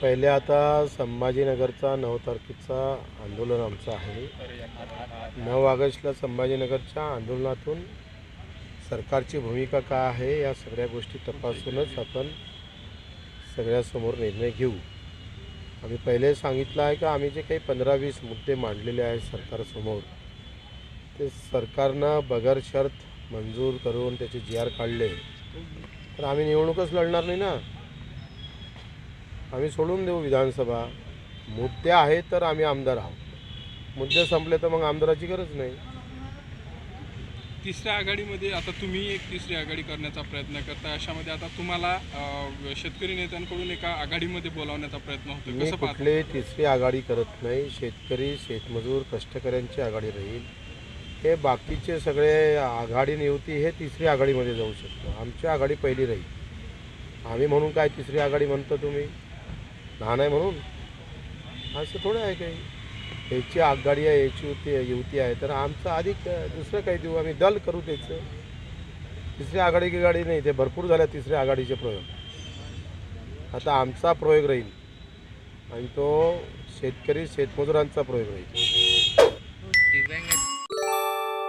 पहिले आता संभाजीनगरचा नऊ तारखेचा आंदोलन आमचं आहे. नऊ ऑगस्टला संभाजीनगरच्या आंदोलनातून सरकारची भूमिका काय आहे या सगळ्या गोष्टी तपासूनच आपण सगळ्यासमोर निर्णय घेऊ. आम्ही पहिले सांगितलं आहे का आम्ही जे काही पंधरा वीस मुद्दे मांडलेले आहेत सरकारसमोर ते सरकारनं बगर शर्त मंजूर करून त्याचे जी आर काढले. तर आम्ही निवडणूकच लढणार नाही ना. आम्ही सोडून देऊ विधानसभा. मुद्दे आहेत तर आम्ही आमदार आहोत. मुद्दे संपले तर मग आमदाराची गरज नाही. तिसऱ्या आघाडीमध्ये आता तुम्ही एक तिसरी आघाडी करण्याचा प्रयत्न करता अशामध्ये आता तुम्हाला अं, शेतकरी नेत्यांकडून एका आघाडीमध्ये बोलावण्याचा प्रयत्न होतो मी कसं पाहता? कुठले तिसरी आघाडी करत नाही. शेतकरी शेतमजूर कष्टकऱ्यांची आघाडी राहील. हे बाकीचे सगळे आघाडी नियुती हे तिसरी आघाडीमध्ये जाऊ शकतो. आमची आघाडी पहिली राहील. आम्ही म्हणून काय तिसरी आघाडी म्हणतो तुम्ही? लहान आहे म्हणून. असं थोडं आहे काही. याची आगगाडी आहे याची युती युती आहे. तर आमचं अधिक दुसरं काही देऊ. आम्ही दल करू त्याचं. तिसरी आघाडी की गाडी नाही ते भरपूर झाल्या तिसऱ्या आघाडीचे प्रयोग. आता आमचा प्रयोग राहील. आणि तो शेतकरी शेतमजुरांचा प्रयोग राहील.